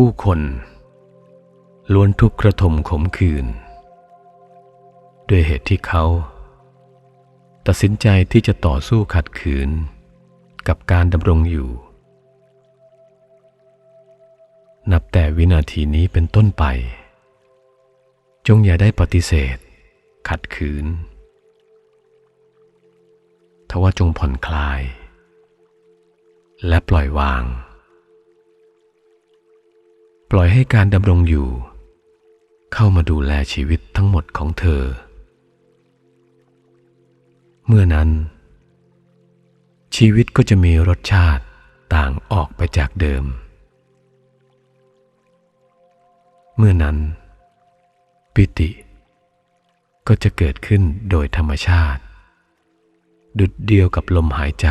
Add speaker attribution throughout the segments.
Speaker 1: ผู้คนล้วนทุกข์กระทมขมขื่นด้วยเหตุที่เขา ตัดสินใจที่จะต่อสู้ขัดขืน กับการดำรงอยู่ นับแต่วินาทีนี้เป็นต้นไป จงอย่าได้ปฏิเสธ ขัดขืนทว่าจงผ่อนคลาย และปล่อยวาง ปล่อยให้การดำรงอยู่ เข้ามาดูแลชีวิตทั้งหมดของเธอ เมื่อนั้น ชีวิตก็จะมีรสชาติต่างออกไปจากเดิม เมื่อนั้น ปิติ ก็จะเกิดขึ้นโดยธรรมชาติ ดุดเดียวกับลมหายใจ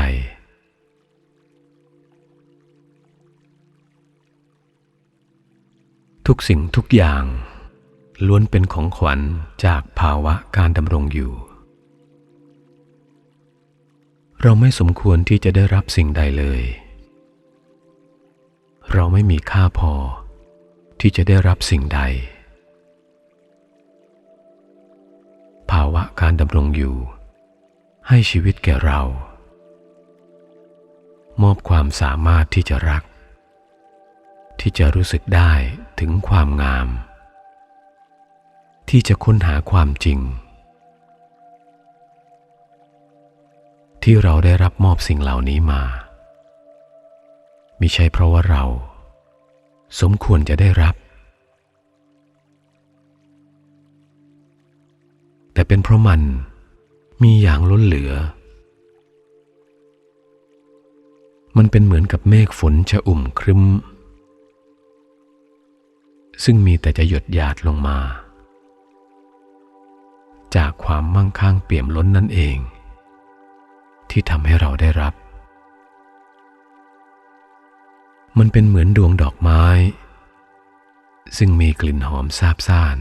Speaker 1: ทุกสิ่งทุกอย่าง ล้วนเป็นของขวัญจากภาวะการดำรงอยู่ เราไม่สมควรที่จะได้รับสิ่งใดเลย เราไม่มีค่าพอที่จะได้รับสิ่งใด ภาวะการดำรงอยู่ ให้ชีวิตแก่เรา มอบความสามารถที่จะรัก ที่จะรู้สึกได้ถึงความงาม ที่จะค้นหาความจริง ที่เราได้รับมอบสิ่งเหล่านี้มามิใช่เพราะว่าเรา สมควรจะได้รับ แต่เป็นเพราะมันมีอย่างล้นเหลือ มันเป็นเหมือนกับเมฆฝนชะอุ่มครึ้ม ซึ่งมีแต่จะหยดหยาดลงมา จากความมั่งคั่งเปี่ยมล้นนั่นเอง ที่ทำให้เราได้รับ มันเป็นเหมือนดวงดอกไม้ ซึ่งมีกลิ่นหอมซาบซ่าน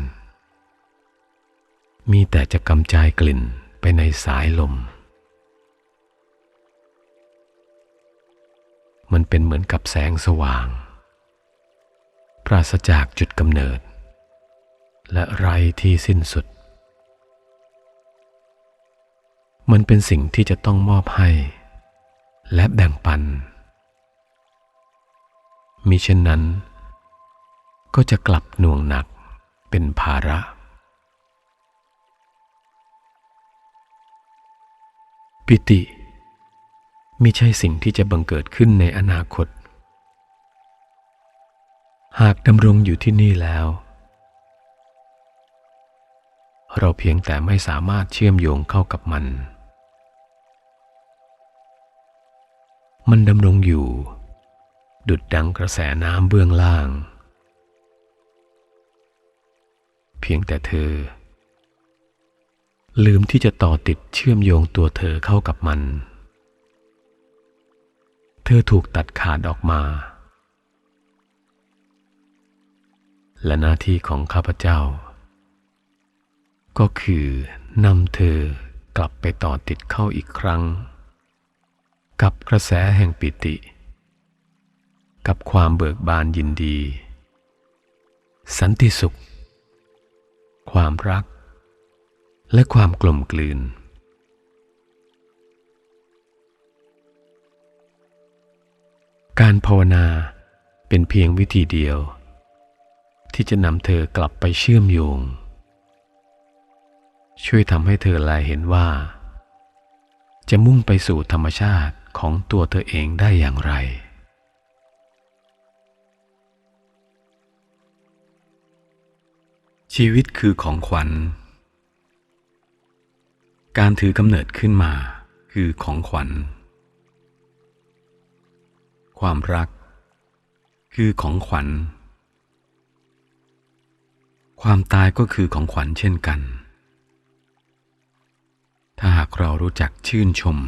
Speaker 1: มีแต่จะกำจายกลิ่นไปในสายลม มันเป็นเหมือนกับแสงสว่าง ปราศจากจุดกำเนิด และไรที่สิ้นสุด มันเป็นสิ่งที่จะต้องมอบให้ และแบ่งปัน มิเช่นนั้น ก็จะกลับหน่วงหนักเป็นภาระปิติมิใช่สิ่งที่จะบังเกิดขึ้นในอนาคต หากดำรงอยู่ที่นี่แล้ว เราเพียงแต่ไม่สามารถเชื่อมโยงเข้ากับมัน มันดำรงอยู่ ดุดดังกระแสน้ำเบื้องล่าง เพียงแต่เธอ ลืมที่จะต่อติดเชื่อมโยงตัวเธอเข้ากับมัน เธอถูกตัดขาดออกมา และหน้าที่ของข้าพเจ้า ก็คือนำเธอกลับไปต่อติดเข้าอีกครั้ง กับกระแสแห่งปิติ กับความเบิกบานยินดี สันติสุข ความรัก และความกลมกลืนการภาวนาเป็นเพียงวิธีเดียว ที่จะนำเธอกลับไปเชื่อมโยง ช่วยทำให้เธอแลเห็นว่า จะมุ่งไปสู่ธรรมชาติของตัวเธอเองได้อย่างไร ชีวิตคือของขวัญ การถือกำเนิดขึ้นมาคือของขวัญ ความรัก คือของขวัญ ความตายก็คือของขวัญเช่นกัน ถ้าหากเรารู้จักชื่นชม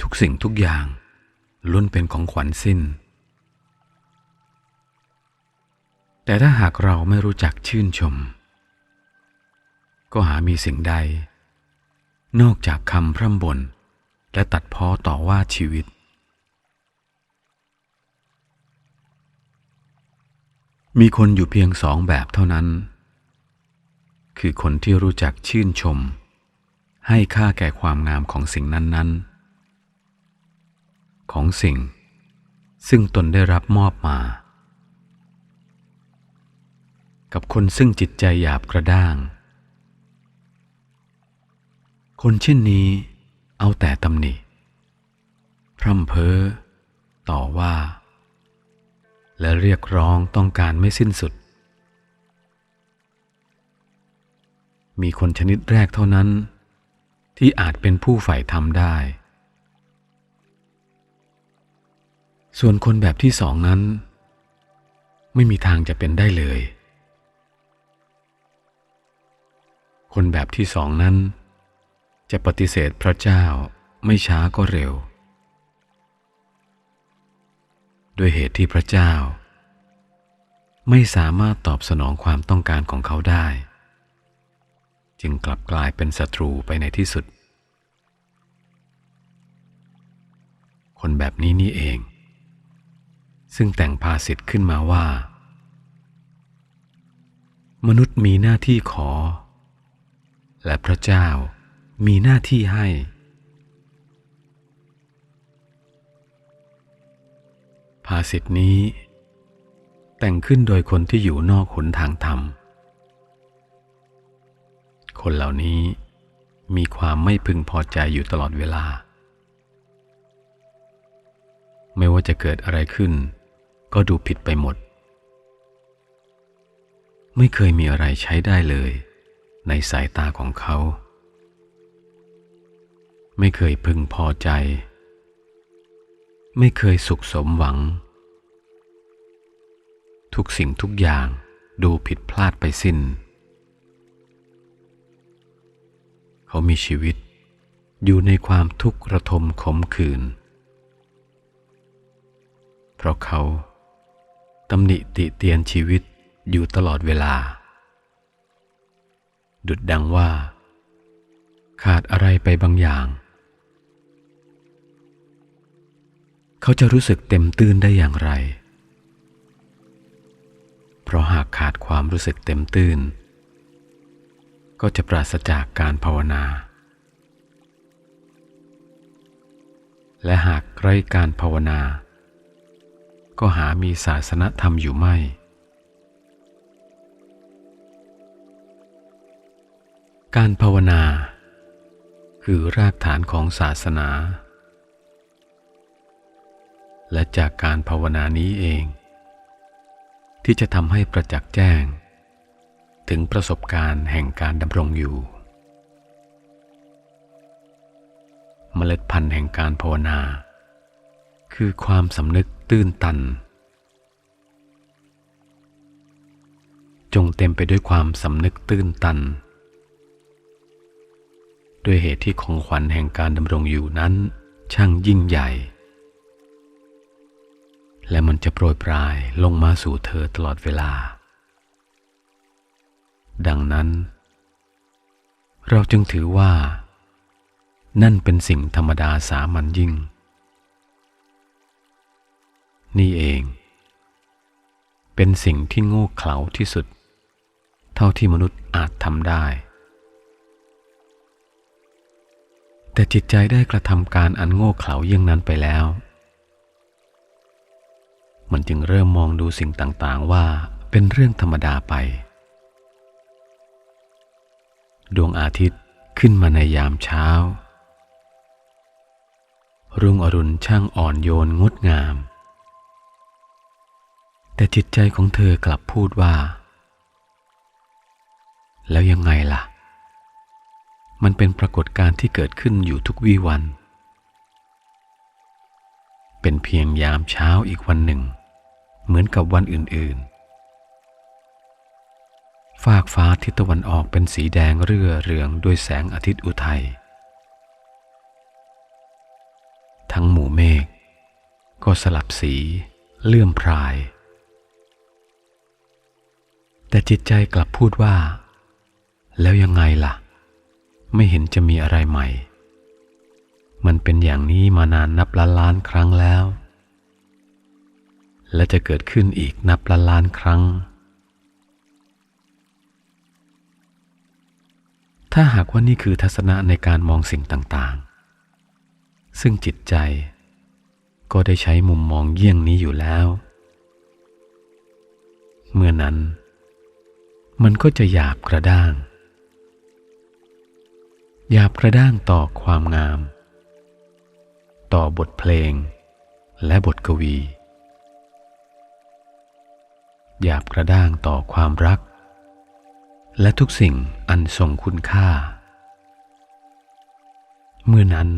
Speaker 1: ทุกสิ่งทุกอย่างล้วนเป็นของขวัญสิ้น แต่ถ้าหากเราไม่รู้จักชื่นชม ก็หามีสิ่งใด นอกจากคำพร่ำบ่นและตัดพ้อต่อว่าชีวิต มีคนอยู่เพียงสองแบบเท่านั้น คือคนที่รู้จักชื่นชม ให้ค่าแก่ความงามของสิ่งนั้น ๆ ของสิ่ง ซึ่งตนได้รับมอบมา กับคนซึ่งจิตใจหยาบกระด้าง คนเช่นนี้เอาแต่ตำหนิ พร่ำเพ้อ ต่อว่า และเรียกร้องต้องการไม่สิ้นสุด มีคนชนิดแรกเท่านั้น ที่อาจเป็นผู้ใฝ่ธรรมได้ ส่วนคนแบบที่สองนั้น ไม่มีทางจะเป็นได้เลย คนแบบที่สองนั้น จะปฏิเสธพระเจ้าไม่ช้าก็เร็ว ด้วยเหตุที่พระเจ้า ไม่สามารถตอบสนองความต้องการของเขาได้ จึงกลับกลายเป็นศัตรูไปในที่สุด คนแบบนี้นี่เอง ซึ่งแต่งภาษิตขึ้นมาว่า มนุษย์มีหน้าที่ขอ และพระเจ้ามีหน้าที่ให้ ภาษิตนี้ แต่งขึ้นโดยคนที่อยู่นอกหนทางธรรม คนเหล่านี้มีความไม่พึงพอใจอยู่ตลอดเวลา ไม่ว่าจะเกิดอะไรขึ้น ก็ดูผิดไปหมด ไม่เคยมีอะไรใช้ได้เลย ในสายตาของเขา ไม่เคยพึงพอใจ ไม่เคยสุขสมหวัง ทุกสิ่งทุกอย่างดูผิดพลาดไปสิ้น เขามีชีวิตอยู่ในความทุกข์ระทมขมขื่น เพราะเขาตำหนิติเตียนชีวิตอยู่ตลอดเวลา ดุดดังว่า ขาดอะไรไปบางอย่าง เขาจะรู้สึกเต็มตื้นได้อย่างไร เพราะหากขาดความรู้สึกเต็มตื้น ก็จะปราศจากการภาวนา และหากไร้การภาวนา ก็หามีศาสนธรรมอยู่ไม่ การภาวนา คือรากฐานของศาสนา และจากการภาวนานี้เอง ที่จะทำให้ประจักษ์แจ้ง ถึงประสบการณ์แห่งการดำรงอยู่ เมล็ดพันธุ์แห่งการภาวนา คือความสำนึกตื้นตัน จงเต็มไปด้วยความสำนึกตื้นตัน ด้วยเหตุที่ของขวัญแห่งการดำรงอยู่นั้นช่างยิ่งใหญ่ และมันจะโปรยปลายลงมาสู่เธอตลอดเวลา ดังนั้น เราจึงถือว่า นั่นเป็นสิ่งธรรมดาสามัญยิ่ง นี่เอง เป็นสิ่งที่โง่เขลาที่สุด เท่าที่มนุษย์อาจทำได้ แต่จิตใจได้กระทำการอันโง่เขลาเยี่ยงนั้นไปแล้ว มันจึงเริ่มมองดูสิ่งต่างๆว่าเป็นเรื่องธรรมดาไป ดวงอาทิตย์ขึ้นมาในยามเช้า รุ่งอรุณช่างอ่อนโยนงดงาม แต่จิตใจของเธอกลับพูดว่า แล้วยังไงล่ะ มันเป็นปรากฏการณ์ที่เกิดขึ้นอยู่ทุกวี่วันเป็นเพียงยามเช้าอีกวันหนึ่ง เหมือนกับวันอื่นๆ ฟากฟ้าทิศตะวันออกเป็นสีแดงเรื่อเรืองด้วยแสงอาทิตย์อุทัย ทั้งหมู่เมฆก็สลับสีเลื่อมพราย แต่จิตใจกลับพูดว่า แล้วยังไงล่ะ ไม่เห็นจะมีอะไรใหม่ มันเป็นอย่างนี้มานานนับล้านล้านครั้งแล้ว และจะเกิดขึ้นอีกนับล้านล้านครั้ง ถ้าหากว่านี่คือทัศนะในการมองสิ่งต่างๆ ซึ่งจิตใจก็ได้ใช้มุมมองเยี่ยงนี้อยู่แล้ว เมื่อนั้น มันก็จะหยาบกระด้าง หยาบกระด้างต่อความงาม ต่อบทเพลงและบทกวี หยาบกระด้างต่อความรัก และทุกสิ่งอันทรงคุณค่า เมื่อนั้น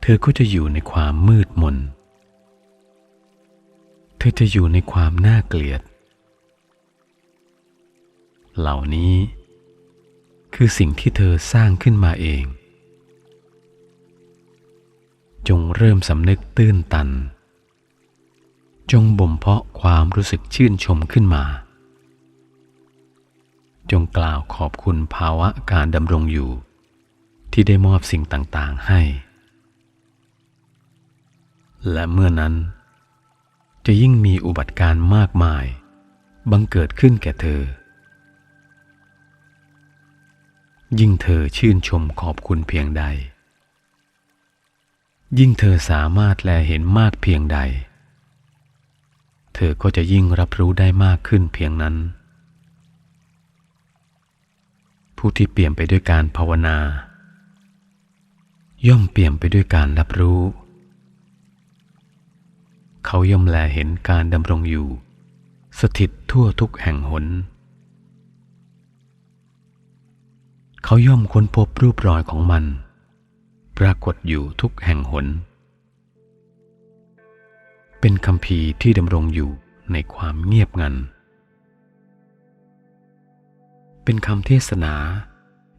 Speaker 1: เธอก็จะอยู่ในความมืดมน เธอจะอยู่ในความน่าเกลียด เหล่านี้คือสิ่งที่เธอสร้างขึ้นมาเอง จงเริ่มสำนึกตื้นตัน จงบ่มเพาะความรู้สึกชื่นชมขึ้นมา จงกล่าวขอบคุณภาวะการดำรงอยู่ ที่ได้มอบสิ่งต่างๆให้ และเมื่อนั้น จะยิ่งมีอุบัติการ์มากมาย บังเกิดขึ้นแก่เธอ ยิ่งเธอชื่นชมขอบคุณเพียงใด ยิ่งเธอสามารถแลเห็นมากเพียงใด เธอก็จะยิ่งรับรู้ได้มากขึ้นเพียงนั้น ผู้ที่เปลี่ยมไปด้วยการภาวนา ย่อมเปลี่ยมไปด้วยการรับรู้ เขาย่อมแลเห็นการดำรงอยู่ สถิตทั่วทุกแห่งหน เขาย่อมค้นพบรูปรอยของมัน ปรากฏอยู่ทุกแห่งหน เป็นคำพีที่ดำรงอยู่ในความเงียบงัน เป็นคำเทศนา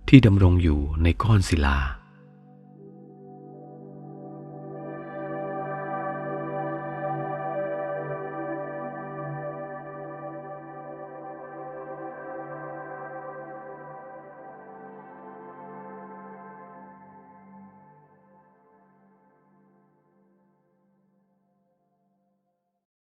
Speaker 1: ที่ดำรงอยู่ในก้อนศิลา